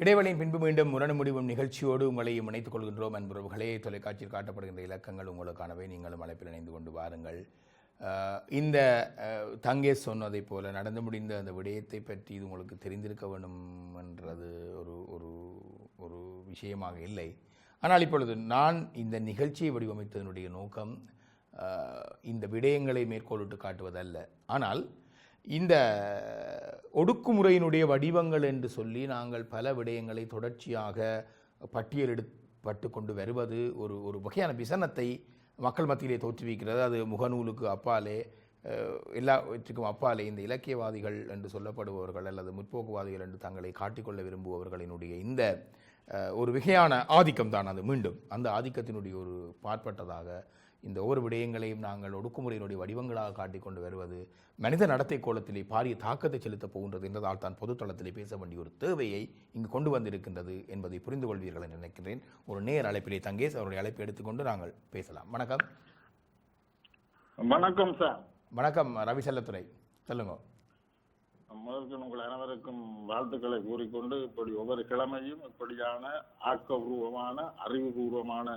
இடைவெளியின் பின்பு மீண்டும் முரணு முடிவும் நிகழ்ச்சியோடு உங்களையும் இணைத்துக் கொள்கின்றோம் அன்புறவுகளே. தொலைக்காட்சியில் காட்டப்படுகின்ற இலக்கங்கள் உங்களுக்கானவை. நீங்களும் அழைப்பில் இணைந்து கொண்டு வாருங்கள். இந்த தங்கே சொன்னதை சொன்னதைப் போல நடந்து முடிந்த அந்த விடயத்தை பற்றி இது உங்களுக்கு தெரிந்திருக்க வேண்டும் என்றது ஒரு ஒரு ஒரு விஷயமாக இல்லை. ஆனால் இப்பொழுது நான் இந்த நிகழ்ச்சியை வடிவமைத்ததனுடைய நோக்கம் இந்த விடயங்களை மேற்கோளிட்டு காட்டுவதல்ல. ஆனால் இந்த ஒடுக்குமுறையினுடைய வடிவங்கள் என்று சொல்லி நாங்கள் பல விடயங்களை தொடர்ச்சியாக பட்டியலிடப்பட்டு கொண்டு வருவது ஒரு ஒரு வகையான விசனத்தை மக்கள் மத்தியிலே தோற்றுவிக்கிறது. அது முகநூலுக்கு அப்பாலே எல்லாவற்றுக்கும் அப்பாலே இந்த இலக்கியவாதிகள் என்று சொல்லப்படுபவர்கள் அல்லது முற்போக்குவாதிகள் என்று தங்களை காட்டிக்கொள்ள விரும்புபவர்களினுடைய இந்த ஒரு வகையான ஆதிக்கம் தான் அது மீண்டும். அந்த ஆதிக்கத்தினுடைய ஒரு பாற்பட்டதாக இந்த ஒவ்வொரு விடயங்களையும் நாங்கள் ஒடுக்குமுறையினுடைய வடிவங்களாக காட்டிக் கொண்டு வருவது மனித நடத்தை கோலத்திலே பாரிய தாக்கத்தை செலுத்தப் போகின்றது என்றதால் தான் பொதுத்தளத்திலே பேச வேண்டிய ஒரு தேவையை இங்கு கொண்டு வந்திருக்கின்றது என்பதை புரிந்து கொள்வீர்கள் என நினைக்கிறேன் ஒரு நேர் அழைப்பிலே தங்கேஷ் அவருடைய அழைப்பை எடுத்துக்கொண்டு நாங்கள் பேசலாம். வணக்கம். வணக்கம் சார். வணக்கம் ரவி செல்லத்துறை சொல்லுங்க. முதற்கு உங்கள் அனைவருக்கும் வாழ்த்துக்களை கூறிக்கொண்டு இப்படி ஒவ்வொரு கிழமையும் இப்படியான ஆக்கபூர்வமான அறிவுபூர்வமான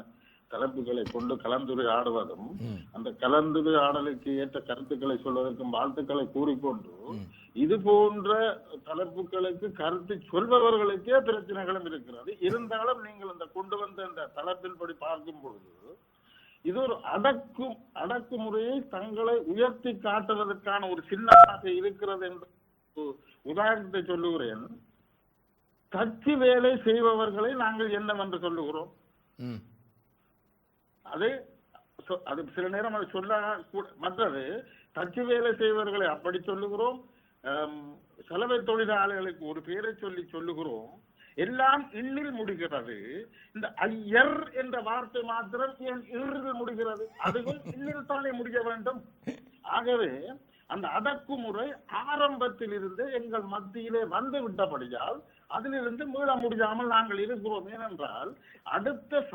தலைப்புகளை கொண்டு கலந்துரையாடுவதும் அந்த கலந்துரையாடலுக்கு ஏற்ற கருத்துக்களை சொல்வதற்கும் வாழ்த்துக்களை கூறிக்கொண்டு இது போன்ற தலைப்புகளுக்கு கருத்து சொல்பவர்களுக்கே பிரச்சனைகளும் இருக்கிறது. இருந்தாலும் நீங்கள் இந்த கொண்டு வந்த இந்த தலைப்பில் படி பார்க்கும் பொழுது இது ஒரு அடக்கும் அடக்குமுறையை தங்களை உயர்த்தி காட்டுவதற்கான ஒரு சின்னமாக இருக்கிறது என்று உதாரணத்தை சொல்லுகிறேன். கட்சி வேலை செய்பவர்களை நாங்கள் என்னவென்று சொல்லுகிறோம்? அது சொ- அது சில நேரம் அது சொல்ல கூட- மற்றது தச்சு வேலை செய்பவர்களை அப்படி சொல்லுகிறோம் செலவை சலவை தொழிலாளர்களுக்கு ஒரு பேரை சொல்லி சொல்லுகிறோம் எல்லாம் இன்னில் முடிகிறது. இந்த ஐயர் என்ற வார்த்தை மாத்திரம் ஏன் இறில் முடிகிறது? அதுவும் இன்னில் தானே முடிய வேண்டும். ஆகவே அந்த அடக்குமுறை ஆரம்பத்தில் இருந்து எங்கள் மத்தியிலே வந்து விட்டபடியால் அதிலிருந்து மீள முடியாமல் நாங்கள் இருக்கிறோம் ஏனென்றால் அடுத்த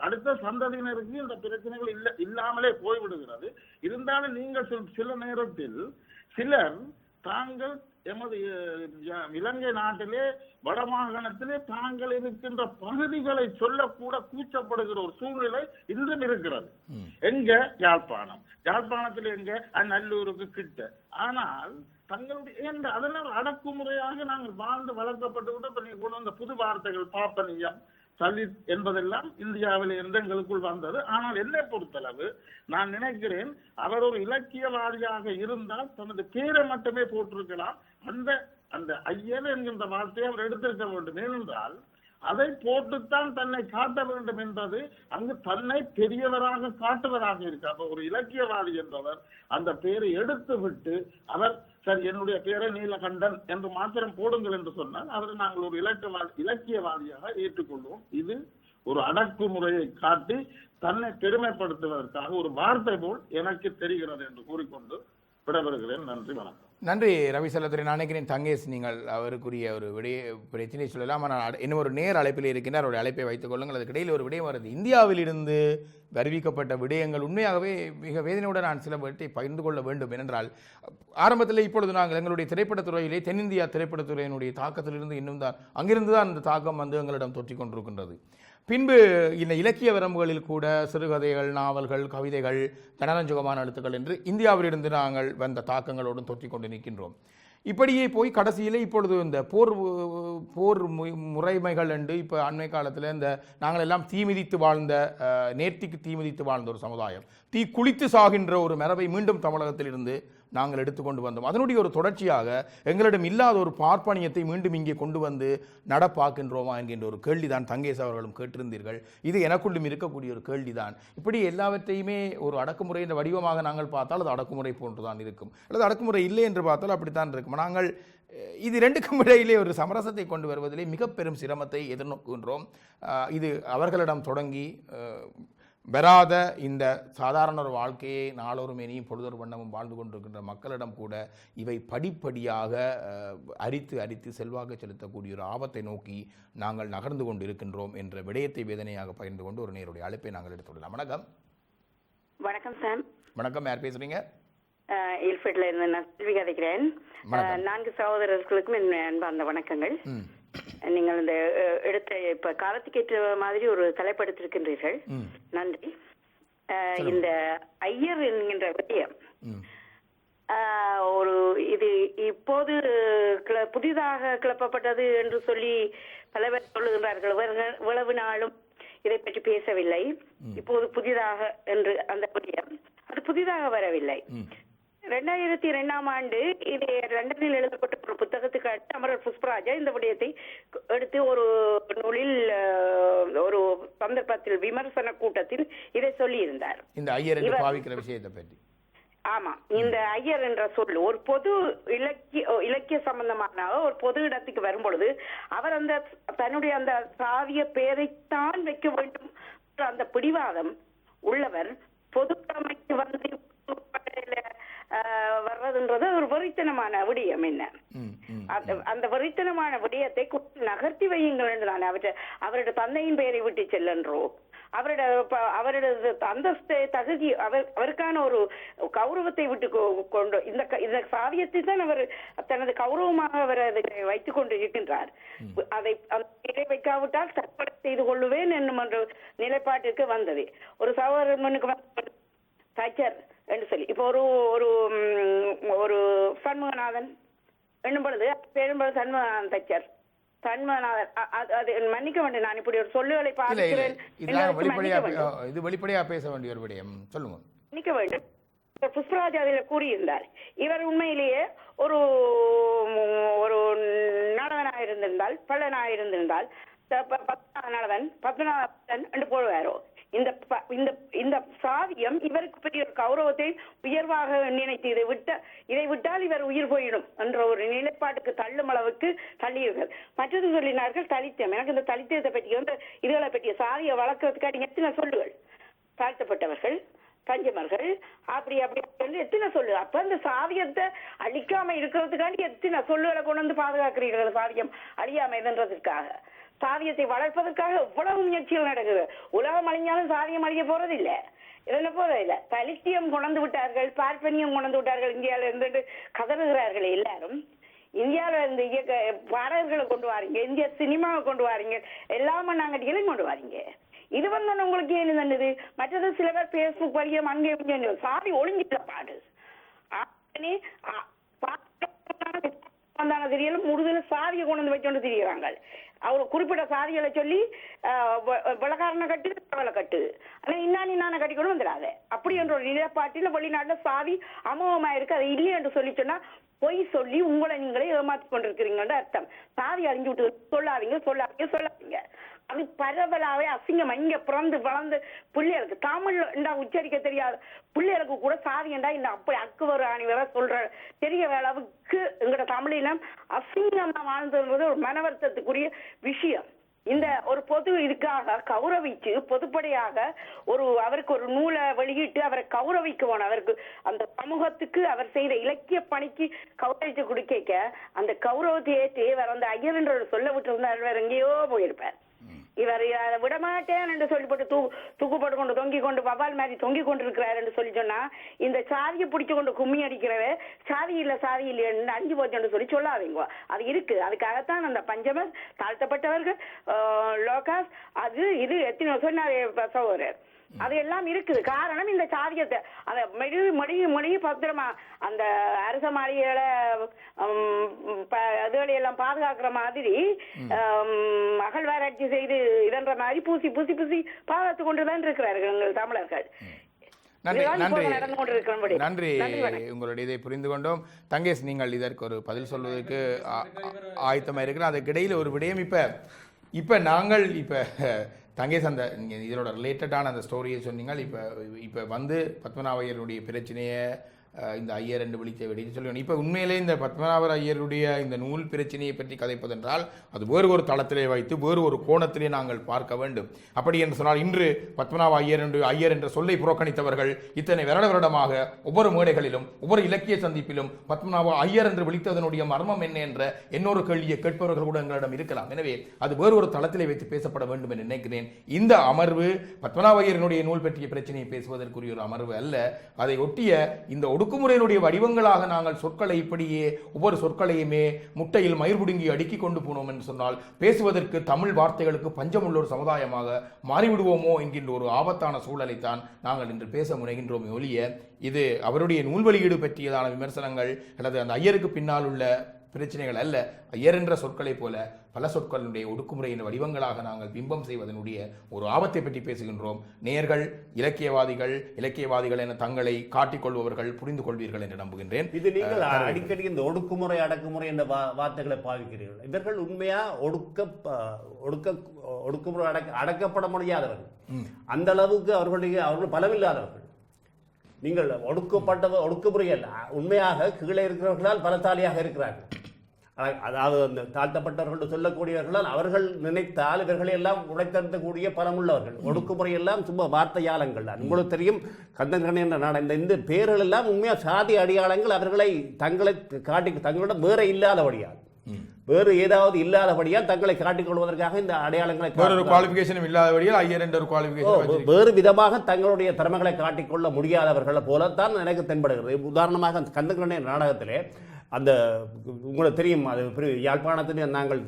அடுத்த சந்ததியினருக்கு இந்த பிரச்சனைகள் இல்ல இல்லாமலே போய்விடுகிறது. இருந்தாலும் நீங்கள் சொல்- நேரத்தில் சிலர் தாங்கள் எமது இலங்கை நாட்டிலே வடமாகாணத்திலே தாங்கள் இருக்கின்ற பகுதிகளை சொல்லக்கூட கூச்சப்படுகிற ஒரு சூழ்நிலை இன்றும் இருக்கிறது. எங்க? யாழ்ப்பாணம். யாழ்ப்பாணத்தில் எங்க? நல்லூருக்கு கிட்ட. ஆனால் தங்களுடைய ஏன் அதெல்லாம் ஒரு அடக்குமுறையாக நாங்கள் வாழ்ந்து வளர்க்கப்பட்டு விட்டு இப்ப நீங்க கொண்டு வந்த புது வார்த்தைகள் பாப்பனியம் தலித் என்பதெல்லாம் இந்தியாவில் இருந்து எங்களுக்குள் வந்தது. ஆனால் என்னை பொறுத்தளவு நான் நினைக்கிறேன் அவர் ஒரு இலக்கியவாதியாக இருந்தால் தனது பேரை மட்டுமே போட்டிருக்கலாம் அந்த அந்த ஐயன் என்கின்ற வார்த்தையை அவர் எடுத்திருக்க வேண்டும். ஏனென்றால் அதை போட்டுத்தான் தன்னை காட்ட வேண்டும் என்பது அங்கு தன்னை பெரியவராக காட்டுவராக இருக்கு அப்ப ஒரு இலக்கியவாதி என்பவர் அந்த பெயரை எடுத்து விட்டு அவர் சரி என்னுடைய பெயரை நீலகண்டன் என்று மாத்திரம் போடுங்கள் என்று சொன்னால் அவரை நாங்கள் ஒரு இலக்கியவாதி இலக்கியவாதியாக ஏற்றுக்கொள்வோம். இது ஒரு அடக்குமுறையை காட்டி தன்னை பெருமைப்படுத்துவதற்காக ஒரு வார்த்தை போல் எனக்கு தெரிகிறது என்று கூறிக்கொண்டு விடைபெறுகிறேன். நன்றி வணக்கம். நன்றி ரவி செல்லத்துறை. நான் நினைக்கிறேன் தங்கேஷ் நீங்கள் அவருக்குரிய ஒரு விடைய பிரச்சனை சொல்லலாம். ஆனால் இன்னும் ஒரு நேர் அழைப்பில் இருக்கின்றார். அவருடைய அழைப்பை வைத்துக் கொள்ளுங்கள். அதுக்கிடையில் ஒரு விடயம் வருது. இந்தியாவிலிருந்து அறிவிக்கப்பட்ட விடயங்கள் உண்மையாகவே மிக வேதனையுடன் நான் சிலவற்றை பகிர்ந்து கொள்ள வேண்டும். என்றால் ஆரம்பத்தில் இப்பொழுது நாங்கள் எங்களுடைய திரைப்படத்துறையிலே தென்னிந்தியா திரைப்படத்துறையினுடைய தாக்கத்திலிருந்து இன்னும் தான் அங்கிருந்து தான் அந்த தாக்கம் வந்து எங்களிடம் தொற்றிக் கொண்டிருக்கின்றது பின்பு இந்த இலக்கிய வரம்புகளில் கூட சிறுகதைகள் நாவல்கள் கவிதைகள் ஜனரஞ்சகமான எழுத்துக்கள் என்று இந்தியாவிலிருந்து நாங்கள் வந்த தாக்கங்களோடும் தொற்றிக் கொண்டு நிற்கின்றோம். இப்படியே போய் கடைசியிலே இப்பொழுது இந்த போர் போர் மு- முறைமைகள் என்று இப்போ அண்மை காலத்தில் இந்த நாங்கள் எல்லாம் தீமிதித்து வாழ்ந்த நேர்த்திக்கு தீமிதித்து வாழ்ந்த ஒரு சமுதாயம். தீ குளித்து சாகின்ற ஒரு மரபை மீண்டும் தமிழகத்திலிருந்து நாங்கள் எடுத்துக்கொண்டு வந்தோம். அதனுடைய ஒரு தொடர்ச்சியாக எங்களிடம் இல்லாத ஒரு பார்ப்பனியத்தை மீண்டும் இங்கே கொண்டு வந்து நடப்பாக்கின்றோமா என்கின்ற ஒரு கேள்விதான் தங்கேஷ் அவர்களும் கேட்டிருந்தீர்கள். இது எனக்குள்ளும் இருக்கக்கூடிய ஒரு கேள்விதான். இப்படி எல்லாவற்றையுமே ஒரு அடக்குமுறையின் வடிவமாக நாங்கள் பார்த்தால் அது அடக்குமுறை போன்றுதான் இருக்கும். அல்லது அடக்குமுறை இல்லை என்று பார்த்தால் அப்படித்தான் இருக்கும். நாங்கள் இது ரெண்டுக்கும் இடையிலே ஒரு சமரசத்தை கொண்டு வருவதிலே மிக பெரும் சிரமத்தை எதிர்நோக்குகின்றோம். இது அவர்களிடம் தொடங்கி பெறாத இந்த சாதாரண ஒரு வாழ்க்கையை நாளொரு மேனியும் பொழுதொரு வண்ணமும் வாழ்ந்து கொண்டிருக்கின்ற மக்களிடம் கூட இவை படிப்படியாக அரித்து அரித்து செல்வாக்கு செலுத்தக்கூடிய ஒரு ஆபத்தை நோக்கி நாங்கள் நகர்ந்து கொண்டிருக்கின்றோம் என்ற விடயத்தை வேதனையாக பகிர்ந்து கொண்டு ஒரு நேருடைய அழைப்பை நாங்கள் எடுத்துள்ளோம் வணக்கம். வணக்கம் சாம் வணக்கம். யார் பேசுறீங்க? இல்ஃபெட்ல இருந்து நான் செல்வி கதைக்கிறேன் நான்கு சகோதரர்களுக்கும் என் அன்பார்ந்த வணக்கங்கள். நீங்கள் இந்த எடுத்த இப்ப காலத்துக்கு ஏற்ற மாதிரி ஒரு தலைப்படுத்திருக்கின்றீர்கள். நன்றி. இந்த ஐயர் என்கின்ற விடயம். ம். ஆஹ், ஒரு இது இப்போது புதிதாக கிளப்பப்பட்டது என்று சொல்லி பல பேர் சொல்லுகின்றார்கள் இவ்வளவு நாளும் இதை பற்றி பேசவில்லை. இப்போது புதிதாக என்று அந்த விடயம். அது புதிதாக வரவில்லை. ரெண்டாயிரத்தி இரண்டாம் ஆண்டு இது லண்டனில் எழுதப்பட்ட ஒரு புத்தகத்துக்கு அடுத்து அமரர் புஷ்பராஜா இந்த விடயத்தை எடுத்து ஒரு நூலில் ஒரு சந்தர்ப்பத்தில் விமர்சன கூட்டத்தில் இதை சொல்லியிருந்தார். இந்த ஐயர் என்று பாவிக்கிற விஷயத்தை பற்றி. ஆமா இந்த ஐயர் என்ற சொல் ஒரு பொது இலக்கிய இலக்கிய சம்பந்தமான ஒரு பொது இடத்துக்கு வரும் பொழுது அவர் அந்த தன்னுடைய அந்த சாவிய பெயரைத்தான் வைக்க வேண்டும். அந்த பிடிவாதம் உள்ளவர் பொதுத்தமைக்கு வந்து ஆஹ், வர்றதுன்றது ஒரு வெறித்தனமான விடயம் என்ன? அந்த வெறித்தனமான விடயத்தை நகர்த்தி வையுங்கள் என்று நான் அவற்றை அவருடைய தந்தையின் பெயரை விட்டு செல்லன்றோ அவருடைய அவருடைய அந்தஸ்தை தகுதி அவர் அவருக்கான ஒரு கௌரவத்தை விட்டு கொண்டு இந்த இந்த சாவியத்தை தான் அவர் தனது கௌரவமாக அவர் அதை வைத்துக் கொண்டு இருக்கின்றார் அதை பெயரை வைக்காவிட்டால் தற்கொலை செய்து கொள்ளுவேன் என்னும் என்ற நிலைப்பாட்டிற்கு வந்தது. ஒரு சகோதரனுக்கு தச்சர் என்று சொல்லி. இப்போ ஒரு ஒரு ஒரு சண்முகநாதன் என்னும் பொழுது பெரும் பொழுது சண்முகநாதன் தச்சர். இது வெளிப்படையா பேச வேண்டிய ஒரு விடயம். சொல்லுங்க. மன்னிக்க வேண்டும். புஷ்பராஜ் அதில் கூறியிருந்தார். இவர் உண்மையிலேயே ஒரு ஒரு நடவனாக இருந்திருந்தால் பள்ளனாக இருந்திருந்தால் த- ப- பத்மநாத நலவன் பத்மநாதன் என்று போடுவாரோ? இந்த ப- இந்த இந்த சாவியம் இவருக்கு பெரிய ஒரு கௌரவத்தை உயர்வாக நினைத்து இதை விட்ட இதை விட்டால் இவர் உயிர் போயிடும் என்ற ஒரு நிலைப்பாட்டுக்கு தள்ளும் அளவுக்கு தள்ளியவர்கள். மற்றது சொல்லினார்கள் தலித்தம். எனக்கு இந்த தலித்தத்தை பற்றி வந்து இதுகளை பற்றிய சாவியை வளர்க்கறதுக்காக எத்தனை சொல்லுகள்? தாழ்த்தப்பட்டவர்கள் கஞ்சமர்கள் அப்படி அப்படி சொல்லி எத்தனை சொல்லு? அப்ப அந்த சாவியத்தை அழிக்காம இருக்கிறதுக்காண்டி எத்தனை சொல்லுகளை கொண்டு வந்து பாதுகாக்கிறீர்கள் சாவியம் அழியாம இதுன்றதுக்காக சாதியத்தை வளர்ப்பதற்காக எவ்வளவு முயற்சிகள் நடக்குது? உலகம் அழிஞ்சாலும் சாதியம் அழிய போறது இல்ல என்ன போறது இல்ல? தலித்தியம் கொண்டு விட்டார்கள் பார்ப்பனியம் கொண்டு விட்டார்கள் இந்தியால இருந்து கதறுகிறார்கள் எல்லாரும். இந்தியாவில இருந்து இயக்க பாடகர்களை கொண்டு வாரீங்க இந்திய சினிமாவை கொண்டு வாரீங்க எல்லாமே நாங்கட்டிகளையும் கொண்டு வாரீங்க. இது வந்து உங்களுக்கு ஏன் தந்தது மற்றது சில பேர் பேஸ்புக் வழியும் அங்கே இங்கே சாதி ஒளிஞ்சிட்ட பாடு. ஆனே, வந்தாங்க தெரியல முடுதல சாதியை கொண்டு வந்து வச்சோண்டு திரிகிறாங்க அவர் குறிப்பிட்ட சாவிகளை சொல்லி விளக்காரனை கட்டு தவளை கட்டு. ஆனா இன்னானி நானே கட்டிக்கணும் வந்துடாத. அப்படி என்ற ஒரு நிலைப்பாட்டில் வெளிநாட்டுல சாவி அமோகமா இருக்கு அது இல்லை என்று சொல்லி சொன்னா பொய் சொல்லி உங்களை நீங்களே ஏமாத்தி கொண்டிருக்கிறீங்கன்ற அர்த்தம். சாவி அழிஞ்சு விட்டு சொல்லாதீங்க சொல்லாதீங்க சொல்லாதீங்க. அது பரவலாவே அசிங்கமா. இங்க பிறந்து வளர்ந்து பிள்ளைகளுக்கு தமிழ் இண்டா உச்சரிக்க தெரியாது. பிள்ளைகளுக்கு கூட சாதியண்டா இந்த அப்படி அக்குவர் ஆணி வர சொல்ற தெரிய அளவுக்கு எங்கட தமிழினம் அசிங்கமா வாழ்ந்துன்றது ஒரு மனவர்த்தத்துக்குரிய விஷயம். இந்த ஒரு பொது இதுக்காக கௌரவிச்சு பொதுப்படையாக ஒரு அவருக்கு ஒரு நூலை வெளியிட்டு அவரை கௌரவிக்குவோம் அவருக்கு அந்த சமூகத்துக்கு அவர் செய்த இலக்கிய பணிக்கு கௌரவிச்சு கொடுக்க அந்த கௌரவத்தை ஏற்றி அவர் அந்த ஐயர் என்ற ஒரு சொல்ல விட்டு இருந்தார் வேற எங்கேயோ போயிருப்பார். இவர் அதை விடமாட்டேன் என்று சொல்லி போட்டு தூ தூக்கு போட்டு கொண்டு தொங்கி கொண்டு வவால் மாதிரி தொங்கி கொண்டு இருக்கிறார் என்று சொல்லி சொன்னா இந்த சாதியை பிடிச்சு கொண்டு கும்மி அடிக்கிறவ சாவி இல்ல சாதி இல்லைன்னு அஞ்சு போச்சுன்னு சொல்லி சொல்லாதீங்க. அது இருக்கு. அதுக்காகத்தான் அந்த பஞ்சமர் தாழ்த்தப்பட்டவர்கள் லோகாஸ் அது இது எத்தனை சொன்னார் சகோதரர். அது எல்லாம் இருக்குது. காரணம் இந்த சாதியத்தை. அதை மொழி மொழி மொழி பத்திரமா அந்த அரச மாளிகைகளை அதுகளை எல்லாம் பாதுகாக்கிற மாதிரி அகழ்வாராய்ச்சி செய்து இதன்ற மாதிரி பூசி பூசி பூசி பாதுகாத்து கொண்டுதான் இருக்கிறார்கள் எங்கள் தமிழர்கள். நன்றி நன்றி. நன்றி. உங்களுடைய இதை புரிந்து கொண்டோம். தங்கேஷ் நீங்கள் இதற்கு ஒரு பதில் சொல்வதற்கு ஆ- ஆயத்தமா இருக்கிறோம் அதுக்கு இடையில ஒரு விடயம் இப்ப இப்ப நாங்கள் இப்ப தங்கேஷ் அந்த நீங்கள் இதோட ரிலேட்டடான அந்த ஸ்டோரியை சொன்னீங்க. இப்போ இப்போ வந்து பத்மநாபையருடைய பிரச்சனையை இந்த ஐயர் என்று விழித்த விடை சொல்லி இப்போ உண்மையிலே இந்த பத்மநாபர் ஐயருடைய இந்த நூல் பிரச்சனையை பற்றி கதைப்பதென்றால் அது வேறு ஒரு தளத்திலே வைத்து வேறு ஒரு கோணத்திலே நாங்கள் பார்க்க வேண்டும். அப்படி என்று சொன்னால் இன்று பத்மநாப ஐயர் என்று ஐயர் என்ற சொல்லை புறக்கணித்தவர்கள் இத்தனை வருட வருடமாக ஒவ்வொரு மேடைகளிலும் ஒவ்வொரு இலக்கிய சந்திப்பிலும் பத்மநாப ஐயர் என்று விழித்ததனுடைய மர்மம் என்ன என்ற இன்னொரு கேள்வியை கேட்பவர்கள் கூட எங்களிடம் இருக்கலாம். எனவே அது வேறு ஒரு தளத்திலே வைத்து பேசப்பட வேண்டும் என்று நினைக்கிறேன். இந்த அமர்வு பத்மநாப ஐயரினுடைய நூல் பற்றிய பிரச்சனையை பேசுவதற்குரிய ஒரு அமர்வு அல்ல. அதை ஒட்டிய இந்த ஒடுக்குமுறையினுடைய வடிவங்களாக நாங்கள் சொற்களை இப்படியே ஒவ்வொரு சொற்களையுமே முட்டையில் மயிர் புடுங்கி அடுக்கி கொண்டு போனோம் என்று சொன்னால் பேசுவதற்கு தமிழ் வார்த்தைகளுக்கு பஞ்சமுள்ள ஒரு சமுதாயமாக மாறிவிடுவோமோ என்கின்ற ஒரு ஆபத்தான சூழலைத்தான் நாங்கள் இன்று பேச முனைகின்றோம் ஒழிய இது அவருடைய நூல் வெளியீடு பற்றியதான விமர்சனங்கள் அல்லது அந்த ஐயருக்கு பின்னால் உள்ள பிரச்சனைகள் அல்ல. ஐயர் என்ற சொற்களைப் போல பல சொற்களுடைய ஒடுக்குமுறையின் வடிவங்களாக நாங்கள் பிம்பம் செய்வதனுடைய ஒரு ஆபத்தை பற்றி பேசுகின்றோம். நேயர்கள் இலக்கியவாதிகள் இலக்கியவாதிகள் என தங்களை காட்டிக்கொள்பவர்கள் புரிந்து கொள்வீர்கள் என்று நம்புகின்றேன். இது நீங்கள் அடிக்கடி இந்த ஒடுக்குமுறை அடக்குமுறை என்ற வார்த்தைகளை பாவிக்கிறீர்கள். இவர்கள் உண்மையா ஒடுக்க ஒடுக்க ஒடுக்குமுறை அடக்க அடக்கப்பட முடியாதவர்கள். அந்த அளவுக்கு அவர்களுடைய அவர்கள் பலமில்லாதவர்கள். நீங்கள் ஒடுக்கப்பட்ட ஒடுக்குமுறை அல்ல உண்மையாக கீழே இருக்கிறவர்களால் பலத்தாலியாக இருக்கிறார்கள். அதாவது அந்த தாழ்த்தப்பட்டவர்கள் சொல்லக்கூடியவர்களால் அவர்கள் நினைத்தால் இவர்களை எல்லாம் உடைத்தெடுக்கக்கூடிய பலமுள்ளவர்கள் ஒடுக்குமுறை எல்லாம் சும்மா வார்த்தையாளங்கள் தான். உங்களுக்கு தெரியும் கந்தன்கணி என்ற நாடு இந்த இந்த பேர்கள் எல்லாம் உண்மையாக சாதி அடையாளங்கள் அவர்களை தங்களை காட்டி தங்களிடம் வேற இல்லாதபடியாகும் வேறு ஏதாவது இல்லாதபடியால் தங்களை காட்டிக் கொள்வதற்காக இந்த அடையாளங்களை வேறொரு. குவாலிஃபிகேஷனும் இல்லாதபடியால் ஐயர் என்ற ஒரு குவாலிஃபிகேஷன் வேறு விதமாக தங்களுடைய திறமைகளை காட்டிக்கொள்ள முடியாதவர்களை போலத்தான் எனக்கு தென்படுகிறது உதாரணமாக அந்த நாடகத்திலே அந்த உங்களுக்கு தெரியும் அது யாழ்ப்பாணத்தில் நாங்கள்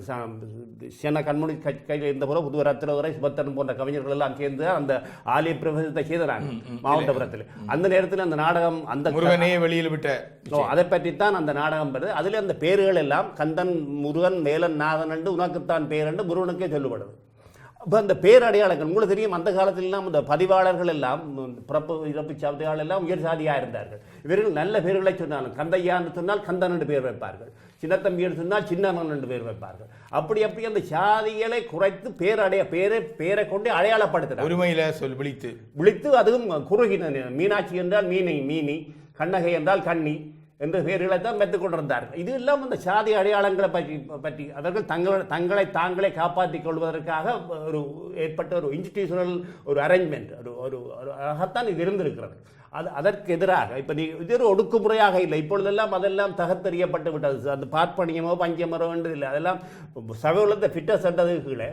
சென்னை கண்மணி கையில் இருந்த போல புதுவர் சுபத்தன் போன்ற கவிஞர்கள் எல்லாம் சேர்ந்து அந்த ஆலய பிரவேசத்தை செய்தாங்க மாவட்டபுரத்தில். அந்த நேரத்தில் அந்த நாடகம் அந்த முருகனே வெளியில் விட்ட ஓ, அதை பற்றித்தான் அந்த நாடகம் வருது அதில் அந்த பேர்கள் எல்லாம் கந்தன் முருகன் வேலன் நாதன் என்று உனக்குத்தான் பேர் என்று முருகனுக்கே சொல்லப்படுது அப்போ அந்த பேரடையாளங்கள் உங்களுக்கு தெரியும் அந்த காலத்திலெல்லாம் இந்த பதிவாளர்கள் எல்லாம் பிறப்பு இறப்பு சாவடியாளர் எல்லாம் உயர் சாதியாக இருந்தார்கள். இவர்கள் நல்ல பேர்களை சொன்னார்கள் கந்தையான்னு சொன்னால் கந்தன் என்று பேர் வைப்பார்கள். சின்னத்தம்பி என்று சொன்னால் சின்னவன் என்று பேர் வைப்பார்கள். அப்படி அப்படி அந்த சாதிகளை குறைத்து பேரடைய பேரை பேரை கொண்டு அடையாளப்படுத்துகிறார் ஒருமையில சொல் விழித்து. விழித்து அதுவும் குறுகின மீனாட்சி என்றால் மீனை மீனி கண்ணகை என்றால் கண்ணி என்ற பெயர்களை தான் பெற்றுக் கொண்டிருந்தார்கள் இது எல்லாம் அந்த சாதி அடையாளங்களை பற்றி பற்றி அவர்கள் தங்களை தங்களை தாங்களே காப்பாற்றிக் கொள்வதற்காக ஒரு ஏற்பட்ட ஒரு இன்ஸ்டிடியூஷனல் ஒரு அரேஞ்ச்மெண்ட் ஒரு ஒரு ஒரு அழகாத்தான் இது இருந்திருக்கிறது. அது அதற்கு எதிராக இப்போ நீ இது ஒரு ஒடுக்குமுறையாக இல்லை. இப்பொழுதெல்லாம் அதெல்லாம் தகர்த்தறியப்பட்டு விட்டது. அந்த பார்ப்பனியமோ பஞ்சமரோ என்று இல்லை. அதெல்லாம் சகோலத்தை ஃபிட்டஸ் என்றது கீழே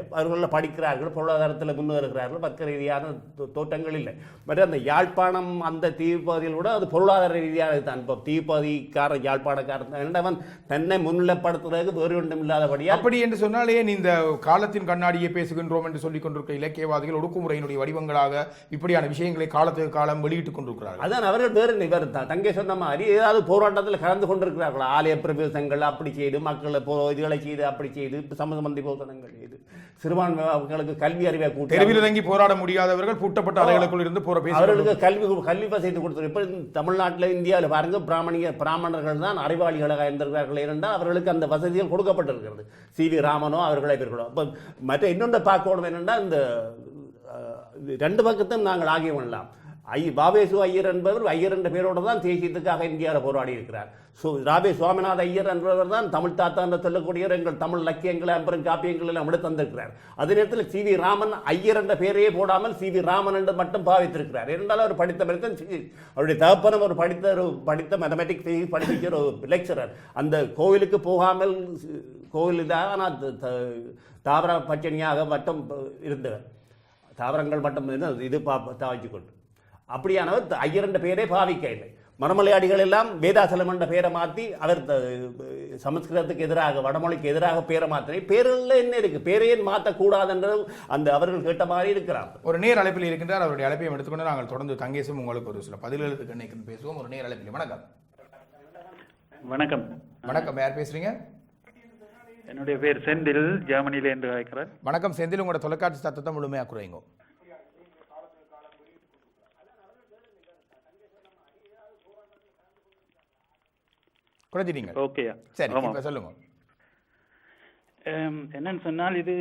படிக்கிறார்கள் பொருளாதாரத்தில் முன்னேறுகிறார்கள் பக்க ரீதியான தோ- தோட்டங்கள் இல்லை. மற்ற அந்த யாழ்ப்பாணம் அந்த தீவுப்பகுதியில் கூட அது பொருளாதார ரீதியாக தான். இப்போ தீவுப்பகுதிக்காரன் யாழ்ப்பாணக்காரன் என்னவன் தன்னை முன்னிலைப்படுத்துவதற்கு வேறு ஒன்றும் இல்லாதபடியா அப்படி என்று சொன்னாலே நீ இந்த காலத்தின் கண்ணாடியை பேசுகின்றோம் என்று சொல்லிக் கொண்டிருக்கிற இலக்கியவாதிகள் ஒடுக்குமுறையினுடைய வடிவங்களாக இப்படியான விஷயங்களை காலத்துக்கு காலம் வெளியிட்டுக் கொண்டிருக்கிறார்கள் அதான் அவர்கள் வேறு இவர் த- தங்கை சொன்ன மாதிரி ஏதாவது போராட்டத்தில் கலந்து கொண்டிருக்கிறார்கள்? ஆலய பிரவேசங்கள் அப்படி செய்து மக்களை போ இதுகளை செய்து அப்படி செய்து சமசம்பந்தி போதனங்கள் செய்து. சிறுபான்மை மக்களுக்கு கல்வி அறிவை கூட்டி தெருவில் இறங்கி போராட முடியாதவர்கள் பூட்டப்பட்ட அறைகளுக்குள் இருந்து போற பேச அவர்களுக்கு கல்வி கல்வி வசதி கொடுத்து இப்போ தமிழ்நாட்டில் இந்தியாவில் பாருங்க பிராமணிய பிராமணர்கள் தான் அறிவாளிகளாக இருந்திருக்கிறார்கள். என்றால் அவர்களுக்கு அந்த வசதிகள் கொடுக்கப்பட்டிருக்கிறது. சி. வி. ராமனோ அவர்களை இவர்களோ அப்போ மற்ற இன்னொன்று பார்க்கணும் என்னென்னா இந்த ரெண்டு பக்கத்தும் நாங்கள் ஆகிய பண்ணலாம் ஐ பாபேசு ஐயர் என்பவர் ஐயர் என்ற பேரோடு தான் தேசியத்துக்காக இந்தியாவில் போராடி இருக்கிறார். ஸோ ராபே சுவாமிநாத ஐயர் என்பவர் தான் தமிழ் தாத்தா என்று சொல்லக்கூடியவர் எங்கள் தமிழ் லக்கியங்களை அம்பரும் காப்பியங்கள் எல்லாம் எடுத்து தந்திருக்கிறார். அதே நேரத்தில் சி வி ராமன் ஐயர் என்ற பெயரையே போடாமல் சி வி ராமன் என்று மட்டும் பாவித்திருக்கிறார். இருந்தாலும் அவர் படித்த மனிதன் அவருடைய தகப்பனம் ஒரு படித்த ஒரு படித்த மேத்தமெட்டிக்ஸ் படிக்கிற ஒரு லெக்சரர் அந்த கோவிலுக்கு போகாமல் கோவில் இதாக ஆனால் தாவர பச்சனியாக மட்டும் இருந்தவர். தாவரங்கள் மட்டும் இது பா தாவிச்சு கொண்டு அப்படியானவர் ஐயர் என்ற பெயரே பாவிக்க இல்லை மணமலையாடிகள் எல்லாம் வேதாசலம் என்ற பெயரை மாற்றி அவர் சமஸ்கிருதத்துக்கு எதிராக வடமொழிக்கு எதிராக பேரை மாற்றி பேரில் என்ன இருக்கு? பேரையே மாற்றக்கூடாதுன்றது அந்த அவர்கள் கேட்ட மாதிரி இருக்கிறார் ஒரு நேர் அழைப்பில் இருக்கின்றார் அவருடைய அழைப்பையும் எடுத்துக்கொண்டு நாங்கள் தொடர்ந்து தங்கேசும் உங்களுக்கு ஒரு சில பதில்களுக்கு நினைக்கும் பேசுவோம். ஒரு நேர் அழைப்பில் வணக்கம். வணக்கம். வணக்கம். யார் பேசுறீங்க? என்னுடைய பேர் செந்தில் ஜெர்மனியில என்று அழைக்கிறேன் வணக்கம் செந்தில். உங்களோட தொலைக்காட்சி சத்தத்தை முழுமையாக குறைங்க. குறைஞ்சிட்டீங்க. ஓகேயா சரி. இப்ப சொல்லுங்க. என்னன்னு சொன்னால் இது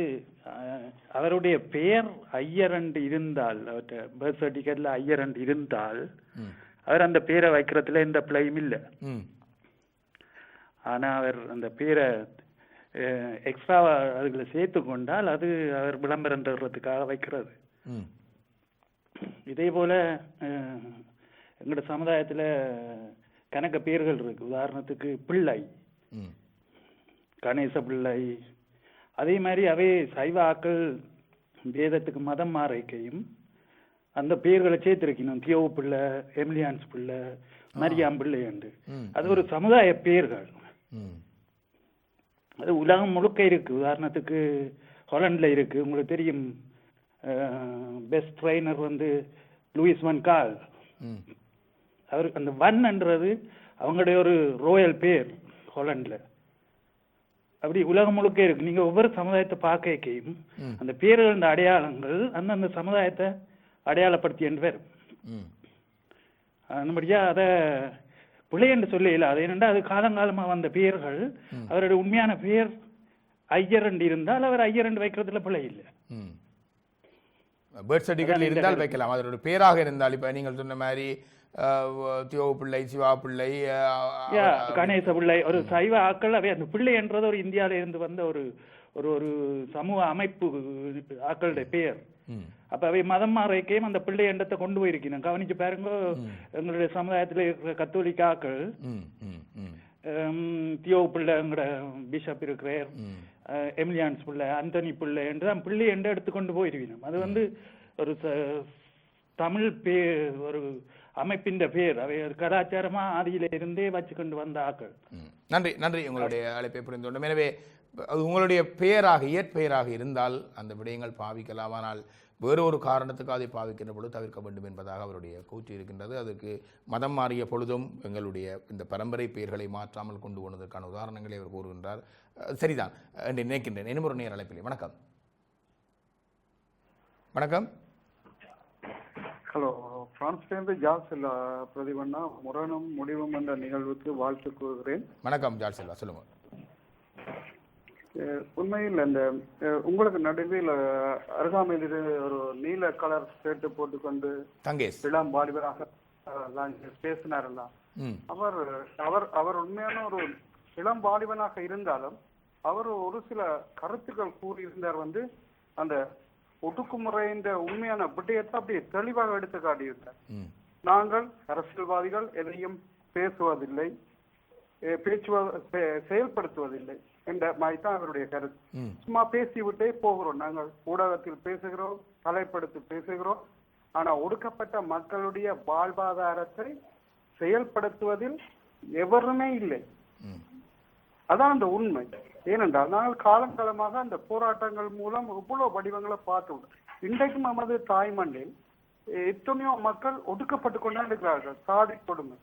அவருடைய பெயர் ஐயரண்டு இருந்தால் அவர்கிட்ட பர்த் சர்டிஃபிகேட்ல ஐயரண்டு இருந்தால் அவர் அந்த பேரை வைக்கிறதுல எந்த பிழையும் இல்லை. ம். ஆனா அவர் அந்த பேரை எக்ஸ்ட்ரா அதுல சேர்த்து கொண்டால் அது அவர் விளம்பரம் தர்றதுக்காக வைக்கிறது. இதே போல எங்களோட சமுதாயத்துல கணக்க பேர்கள் இருக்கு. உதாரணத்துக்கு பிள்ளை கணேச பிள்ளை. அதே மாதிரி அவை சைவ ஆக்கள் வேதத்துக்கு மதம் மாறைக்கையும் அந்த பேர்களை சேர்த்திருக்கணும். தியோ பிள்ளை எமிலியான்ஸ் பிள்ளை மரியாம் பிள்ளை என்று. அது ஒரு சமுதாய பேர்கள். அது உலகம் முழுக்க இருக்கு. உதாரணத்துக்கு ஹாலண்ட்ல இருக்கு. உங்களுக்கு தெரியும் பெஸ்ட் ட்ரைனர் வந்து லூயிஸ் வன் கால் அவர் அந்த வன்ன்றது அவங்களுடைய ஒரு ரோயல் பேர் ஹாலண்ட்ல. அப்படி உலகம் முழுக்க இருக்கு. நீங்க ஒவ்வொரு சமுதாயத்தை பார்க்கையும். அந்த பேர்கள் அந்த அடையாளங்கள் அந்தந்த சமுதாயத்தை அடையாளப்படுத்தி என்று பேர். அந்தபடியா அதை பிள்ளை என்று சொல்லல அது என்னண்டா அது காலங்காலமா வந்த பெயர்கள் அவருடைய உண்மையான பெயர் ஐயர் என்று இருந்தால் அவர் ஐயர் என்று வைக்கிறதுல பிள்ளை இல்லை. ம். பேர்த் சர்டிஃபிகேட்ல இருந்தால் வைக்கலாம். அதோட பேராக இருந்தால் இப்போ நீங்கள் சொன்ன மாதிரி அஹ், தியோ பிள்ளை சிவா பிள்ளை கணேச பிள்ளை ஒரு சைவ ஆக்கள் அவை அந்த பிள்ளை என்றது ஒரு இந்தியால இருந்து வந்த ஒரு ஒரு ஒரு சமூக அமைப்பு ஆக்களுடைய பெயர். அப்ப அவை மதம் மாறைக்கையும் அந்த பிள்ளை எண்ணத்தை கொண்டு போயிருக்கணும். கவனிச்சு பாருங்க எங்களுடைய சமுதாயத்துல இருக்கிற கத்தோலிக்க ஆக்கள் தியோ பிள்ளை எங்கட பிஷப் இருக்கிறார் எமிலியான்ஸ் பிள்ளை அந்தனி பிள்ளை என்று தான் பிள்ளை என்று எடுத்துக்கொண்டு போயிருக்கணும். அது வந்து ஒரு தமிழ் பே ஒரு அமைப்பின் பேர். அவை ஒரு கலாச்சாரமா ஆதியில இருந்தே வச்சுக்கொண்டு வந்த ஆக்கள். ம். நன்றி நன்றி உங்களுடைய அழைப்பை புரிந்து கொண்டோம். எனவே அது உங்களுடைய பெயராக இயற்பெயராக இருந்தால் அந்த விடயங்கள் பாவிக்கலாம். ஆனால் வேறு ஒரு காரணத்துக்கு அதை பாவிக்கின்ற பொழுது தவிர்க்க வேண்டும் என்பதாக அவருடைய கூற்று இருக்கின்றது. அதற்கு மதம் மாறிய பொழுதும் எங்களுடைய இந்த பரம்பரை பெயர்களை மாற்றாமல் கொண்டு போனதற்கான உதாரணங்களை அவர் கூறுகின்றார். சரிதான். என்று நினைக்கின்றேன். இனிமொரு ஒரு நேர் அழைப்பில். வணக்கம். வணக்கம். ஹலோ பிரான்ஸ்லேருந்து ஜாஸ் இல்ல பிரதிபண்ணா முரணும் முடிவும் என்ற நிகழ்வுக்கு வாழ்த்து கூறுகிறேன். வணக்கம் ஜார்ஜ் செல்வா சொல்லுங்க. உண்மையில் அந்த அஹ் உங்களுக்கு நடுவில் அருகாமையில் ஒரு நீல கலர் ஷர்ட் போட்டுக்கொண்டு தங்கேஷ். இளம் வாலிபராக பேசினாரல்ல. அவர் அவர் அவர் உண்மையான ஒரு இளம் வாலிபனாக இருந்தாலும் அவர் ஒரு சில கருத்துக்கள் கூறியிருந்தார் வந்து அந்த ஒடுக்குமுறையின் உண்மையான விடயத்தை அப்படியே தெளிவாக எடுத்து காட்டியிருந்தார் ம். நாங்கள் அரசியல்வாதிகள் எதையும் பேசுவதில்லை பேச்சுவ- செயல்படுத்துவதில்லை என்ற மாதிரி தான் அவருடைய கருத்து. சும்மா பேசிவிட்டே போகிறோம். நாங்கள் ஊடகத்தில் பேசுகிறோம் தலைப்படுத்தி பேசுகிறோம். ஆனா ஒடுக்கப்பட்ட மக்களுடைய வாழ்வாதாரத்தை செயல்படுத்துவதில் எவருமே இல்லை. அதான் அந்த உண்மை. ஏனென்றால் நாங்கள் காலங்காலமாக அந்த போராட்டங்கள் மூலம் இவ்வளவு வடிவங்களை பார்த்தோம். இன்றைக்கும் நமது தாய்மண்ணில் எ- எத்தனையோ மக்கள் ஒடுக்கப்பட்டு கொண்டே இருக்கிறார்கள் சாதி கொடுமை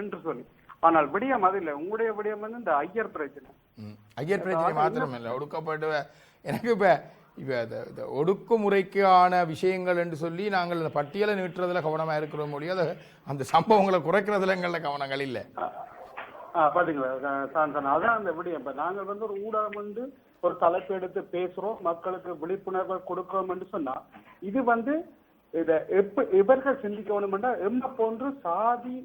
என்று சொல்லி. ஆனால் விடயம் அது இல்லை உங்களுடைய விடயம் வந்து இந்த ஐயர் பிரச்சனை. ஐயர் பிரச்சனை மாத்திரம் இல்லை ஒடுக்கப்பட்ட எனக்கு இப்போ இப்போ ஒடுக்குமுறைக்கான விஷயங்கள் என்று சொல்லி நாங்கள் பட்டியலை நீட்டுறதுல கவனமாக இருக்கிறோம் முடியாது அந்த சம்பவங்களை குறைக்கிறதுல எங்களில் கவனங்கள் இல்லை. ஆ, பாத்தீங்களா அஹ் அதான் அந்த விடயம். இப்போ நாங்கள் வந்து ஒரு ஊடகம் வந்து ஒரு தலைப்பு எடுத்து பேசுறோம். மக்களுக்கு விழிப்புணர்வை கொடுக்கிறோம் சொன்னால் சொன்னா இது வந்து இதை எப்ப இவர்கள் சிந்திக்கணும் என்ன எம்ம போன்று சாதி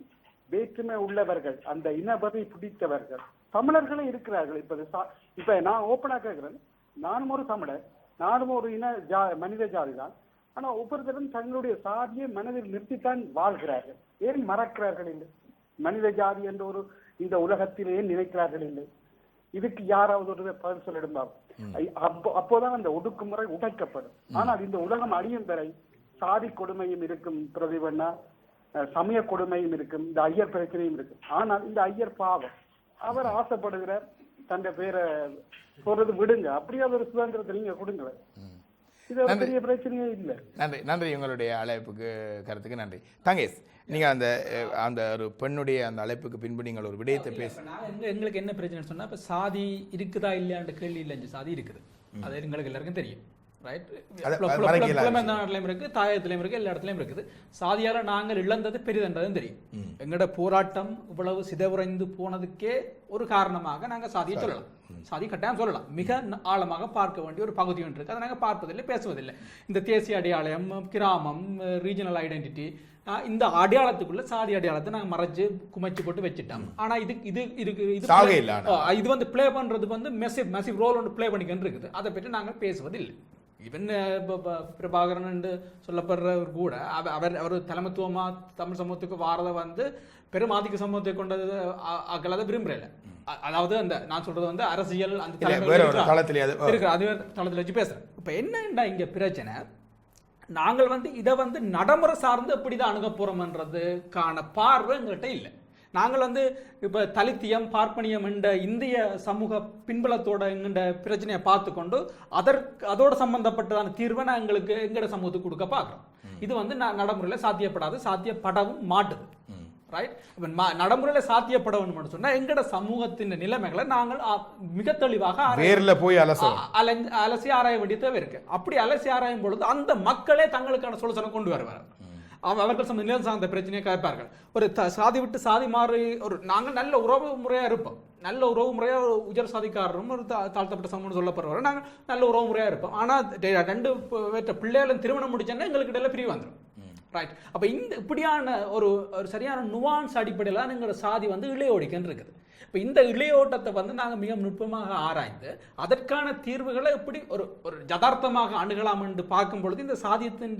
வேற்றுமை உள்ளவர்கள் அந்த இனவரை பிடித்தவர்கள் தமிழர்களே இருக்கிறார்கள். இப்ப சா- இப்ப நான் ஓப்பனாக கேட்கிறேன் நானும் ஒரு தமிழர். நானும் ஒரு இன ஜா மனித ஜாதி தான் ஆனா ஒவ்வொருத்தரும் தங்களுடைய சாதியை மனதில் நிறுத்தித்தான் வாழ்கிறார்கள். ஏன் மறக்கிறார்கள் இல்லை மனித ஜாதி என்ற ஒரு இந்த உலகத்திலேயே நினைக்கிறார்கள் இல்லை. இதுக்கு யாராவது ஒரு பதில் சொல்லிடுமா அப்போ அப்போதான் அந்த ஒடுக்குமுறை உடைக்கப்படும். ஆனால் இந்த உலகம் அழியும் வரை சாதி கொடுமையும் இருக்கும் பிரதிபண்ணா சமய கொடுமையும் இருக்கும் இந்த ஐயர் பிரச்சனையும் இருக்கும். ஆனால் இந்த ஐயர் பாவம் அவர் ஆசைப்படுகிறார் தன்னை பேரை சொல்றது விடுங்க. அப்படியாவது ஒரு சுதந்திரத்தை நீங்க கொடுங்களேன். நன்றி. நன்றி உங்களுடைய அழைப்புக்கு கருத்துக்கு நன்றி. தங்கேஷ் நீங்கள் அந்த அந்த ஒரு பெண்ணுடைய அந்த அழைப்புக்கு பின்பு நீங்கள் ஒரு விடயத்தை பேச எங்களுக்கு என்ன பிரச்சனை சொன்னா இப்ப சாதி இருக்குதா இல்லையான்ற கேள்வி இல்லைஞ்சு சாதி இருக்குது. அது எங்களுக்கு எல்லாருக்கும் தெரியும். ரைட் அது- அது மறைக்க இயலாத நாட்டிலையும் இருக்கு தாயத்திலையும் இருக்கு எல்லா இடத்துலயும் இருக்குது. சாதியால நாங்கள் இழந்தது பெரிதன்றதும் தெரியும். எங்களோட போராட்டம் இவ்வளவு சிதவுறைந்து போனதுக்கே ஒரு காரணமாக நாங்க சாதியை சொல்லலாம். சாதி கட்டாயம் சொல்லலாம். மிக ஆழமாக பார்க்க வேண்டிய ஒரு பகுதி ஒன்று இருக்கு. அதை நாங்க பார்ப்பதில்லை பேசுவதில்லை. இந்த தேசிய அடையாளம் கிராமம் ரீஜனல் ஐடென்டிட்டி இந்த அடையாளத்துக்குள்ள சாதி அடையாளத்தை நாங்க மறைச்சு குமைச்சு போட்டு வச்சுட்டோம். ஆனா இது இது இருக்கு இது இது வந்து ப்ளே பண்றதுக்கு வந்து மெசிவ் மெசிவ் ரோல் ஒன்று ப்ளே பண்ணிக்கிட்டு இருக்குது அதை பற்றி நாங்கள் பேசுவதில்லை. இவன் பிரபாகரன் என்று சொல்லப்படுறவர் கூட அவ- அவர் அவர் தலைமைத்துவமா தமிழ் சமூகத்துக்கு வாரதை வந்து பெரும் ஆதிக்க சமூகத்தை கொண்டது அக்கள் அதை விரும்புறேன் அதாவது அந்த நான் சொல்றது வந்து அரசியல் அந்த. தளத்திலே அது-. இருக்கு தளத்தில் வச்சு பேசுறேன் இப்போ என்னண்டா இங்க பிரச்சனை நாங்கள் வந்து இதை வந்து நடைமுறை சார்ந்து எப்படி தான் அணுக போறோம்ன்றதுக்கான பார்வை எங்கள்கிட்ட இல்லை நாங்கள் வந்து இப்போ தலித்தியம் பார்ப்பனியம் என்ற இந்திய சமூக பின்பலத்தோட எங்கண்ட பிரச்சனையை பார்த்துக்கொண்டு அதற்கு அதோட சம்பந்தப்பட்டதான தீர்வை நான் எங்களுக்கு எங்களோட சமூகத்துக்கு கொடுக்க பார்க்குறோம். இது வந்து ந- நடைமுறையில் சாத்தியப்படாது சாத்தியப்படவும் மாட்டுது. ரைட் நடைமுறையில் சாத்தியப்பட வேணும்னு சொன்னால் எங்களோட சமூகத்தின் நிலைமைகளை நாங்கள் மிக தெளிவாக வேர்ல போய் அலசி ஆராய வேண்டிய தேவை இருக்கு. அப்படி அலசி ஆராயும் பொழுது அந்த மக்களே தங்களுக்கான சொல்யூஷனை கொண்டு வருவார் அவர்கள் சம நிலம் சார்ந்த பிரச்சனையை கேட்பார்கள். ஒரு சாதி விட்டு சாதி மாறி ஒரு நாங்கள் நல்ல உறவு முறையா இருப்போம். நல்ல உறவு முறையா ஒரு உயர் சாதிக்காரரும் ஒரு தா- தாழ்த்தப்பட்ட சமூகம் சொல்லப்படுறவரும் நாங்கள் நல்ல உறவு முறையா இருப்போம். ஆனா டே- ரெண்டு பிள்ளைகளும் திருமணம் முடிச்சோன்னா எங்களுக்கு இடையில பிரிவு வந்துடும் ரைட் அப்ப இந்த இப்படியான ஒரு ஒரு சரியான நுவான்ஸ் அடிப்படையில் தான் எங்களோட சாதி வந்து இளையோடிக்கன்னு இருக்குது. இப்போ இந்த இளையோட்டத்தை வந்து நாங்கள் மிக நுட்பமாக ஆராய்ந்து அதற்கான தீர்வுகளை எப்படி ஒரு ஒரு யதார்த்தமாக அணுகலாம் என்று பார்க்கும் பொழுது இந்த சாதியத்தின்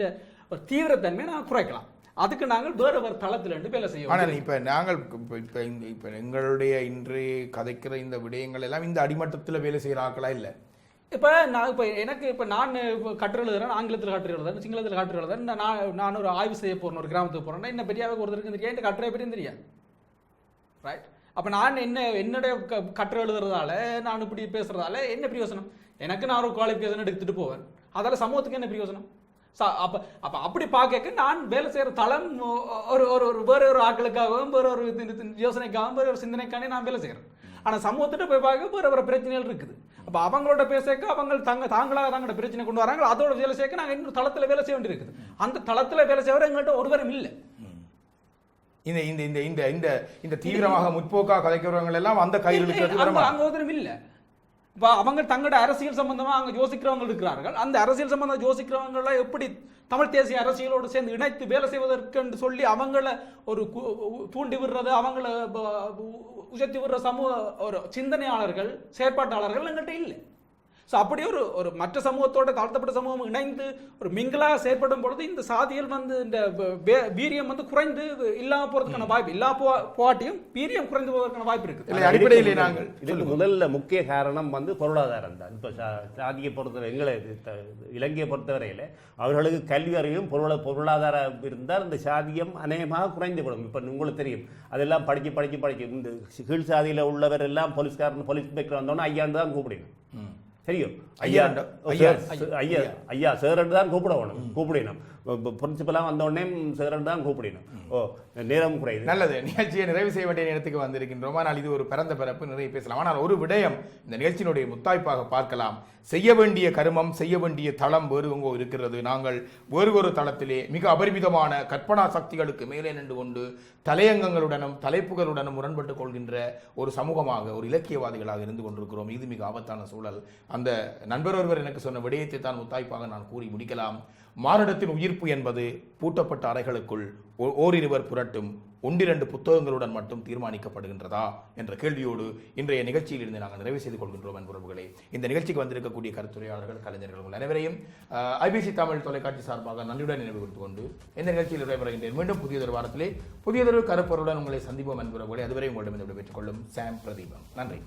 ஒரு தீவிரத்தன்மையை நாங்கள் குறைக்கலாம். அதுக்கு நாங்கள் வேற ஒரு தளத்தில் இருந்து வேலை செய்ய ஆனால். இப்ப நாங்கள் இப்ப இப்ப இப்ப எங்களுடைய இன்று கதைக்கிற இந்த விடயங்கள் எல்லாம் இந்த அடிமட்டத்துல வேலை செய்யற ஆக்களா இல்ல. இப்போ நான் இப்போ எனக்கு இப்போ நான் இப்போ கட்டுரை எழுதுறேன் ஆங்கிலத்தில் கட்டுரை எழுதுறேன் சிங்களத்தில் கட்டுரை எழுதுறேன். நான் நான் ஒரு ஆய்வு செய்ய போறேன் ஒரு கிராமத்துக்கு போறேன்னா என்ன பெரியாவே ஒருத்தருக்கு தெரியாது இந்த கட்டுரை பற்றியும் தெரியாது ரைட் அப்போ நான் என்ன என்னுடைய க- கட்டுரை எழுதுறதால நான் இப்படி பேசுறதால என்ன பிரயோசனம்? எனக்கு நான் ஒரு குவாலிஃபிகேஷன் எடுத்துட்டு போவேன். அதால சமூகத்துக்கு என்ன பிரயோசனம்? ச- அப்ப அப்ப அப்படி பார்க்க நான் வேலை செய்யற தளம் ஒரு ஒரு ஒரு வேற ஒரு ஆட்களுக்காகவும் வேற ஒரு யோசனைக்காகவும் வேற ஒரு சிந்தனைக்கானே நான் வேலை செய்யறேன். ஆனா சமூகத்திட்ட போய் பார்க்க வேற வேற பிரச்சனைகள் இருக்குது. அப்ப அவங்களோட பேசக்க அவங்க தங்க தாங்களாக தங்களோட பிரச்சனை கொண்டு வராங்க. அதோட வேலை சேர்க்க நாங்க இன்னொரு தளத்துல வேலை செய்ய வேண்டியிருக்குது. அந்த தளத்துல வேலை செய்யற எங்கள்கிட்ட ஒருவரும் இல்லை. இந்த இந்த இந்த இந்த இந்த தீவிரமாக முற்போக்கா கதைக்கிறவங்க எல்லாம் அந்த கையில் அங்க வரமா அங்க ஒருத்தரும் இல்ல. இப்போ அவங்க தங்களோட அரசியல் சம்பந்தமாக அங்கே யோசிக்கிறவங்க இருக்கிறார்கள். அந்த அரசியல் சம்பந்தம் யோசிக்கிறவங்களாம் எப்படி தமிழ் தேசிய அரசியலோடு சேர்ந்து இணைத்து வேலை செய்வதற்கு என்று சொல்லி அவங்கள ஒரு கு- தூண்டி விடுறது அவங்கள உயர்த்தி விடுற சமூக ஒரு சிந்தனையாளர்கள் செயற்பாட்டாளர்கள் எங்கள்கிட்ட இல்லை. ஸோ அப்படி ஒரு ஒரு மற்ற சமூகத்தோட தாழ்த்தப்பட்ட சமூகம் இணைந்து ஒரு மிங்கிளாக செயற்படும் பொழுது இந்த சாதியில் வந்து இந்த வீரியம் வந்து குறைந்து இல்லாம போறதுக்கான வாய்ப்பு இல்லா போ போட்டியும் வீரியம் குறைந்து போவதற்கான வாய்ப்பு இருக்குது. இல்லை அடிப்படையிலே நாங்கள் இதுக்கு முதல்ல முக்கிய காரணம் வந்து பொருளாதாரம் தான். இப்போ சாதியை பொறுத்தவரை எங்களை இலங்கையை பொறுத்தவரையில் அவர்களுக்கு கல்வி அறிவும் பொருள பொருளாதாரம் இருந்தால் இந்த சாதியம் அநேகமாக குறைந்துவிடும். இப்போ உங்களுக்கு தெரியும். அதெல்லாம் படிச்சு படிச்சு படிச்சு. இந்த கீழ் சாதியில் உள்ளவர் எல்லாம் போலீஸ்காரன் போலீஸ் இன்ஸ்பெக்டர் வந்தோன்னா ஐயாண்டு தான் கூப்பிடணும். தெரியும் ஐயா ஐயா, ஐயா ஐயா சேரண்டு தான் கூப்பிடணும் கூப்பிடணும் பிரின்சிபலாக வந்த உடனே சேரண்டு தான் கூப்பிடணும் ஓ நேரம் குறையுது நல்லது நிகழ்ச்சியை நிறைவு செய்ய வேண்டிய நேரத்துக்கு வந்திருக்கின்றோம் ஆனால் இது ஒரு பரந்த பரப்பு நிறைய பேசலாம் ஆனால் ஒரு விடயம் இந்த நிகழ்ச்சியினுடைய முத்தாய்ப்பாக பார்க்கலாம் செய்ய வேண்டிய கருமம் செய்ய வேண்டிய தளம் வேறு எங்கோ இருக்கிறது. நாங்கள் வேறு ஒரு தளத்திலே மிக அபரிமிதமான கற்பனா சக்திகளுக்கு மேலே நின்று கொண்டு தலையங்கங்களுடனும் தலைப்புகளுடனும் முரண்பட்டுக் கொள்கின்ற ஒரு சமூகமாக ஒரு இலக்கியவாதிகளாக இருந்து கொண்டிருக்கிறோம். இது மிக ஆபத்தான சூழல். அந்த நண்பர் ஒருவர் எனக்கு சொன்ன விடயத்தை தான் முத்தாய்ப்பாக நான் கூறி முடிக்கலாம். மாரடத்தின் உயிர்ப்பு என்பது பூட்டப்பட்ட அறைகளுக்குள் ஓரிருவர் புரட்டும் ஒன்றிரண்டு புத்தகங்களுடன் மட்டும் தீர்மானிக்கப்படுகின்றதா என்ற கேள்வியோடு இன்றைய நிகழ்ச்சியில் இருந்து நாங்கள் நிறைவு செய்து கொள்கின்றோம் என்பவர்களே இந்த நிகழ்ச்சிக்கு வந்திருக்கக்கூடிய கருத்துரையாளர்கள் கலைஞர்கள் உங்கள் அனைவரையும் ஐபிசி தமிழ் தொலைக்காட்சி சார்பாக நன்றியுடன் நினைவு கொடுத்து கொண்டு இந்த நிகழ்ச்சியில் விடைபெறுகின்றேன். மீண்டும் புதியதொரு வாரத்திலே புதியதொரு கருப்பொருளுடன் உங்களை சந்திப்போம் என்பவர்களே அதுவரை உங்களிடம் விடைபெற்றுக் கொள்ளும் சாம் பிரதீபம். நன்றி.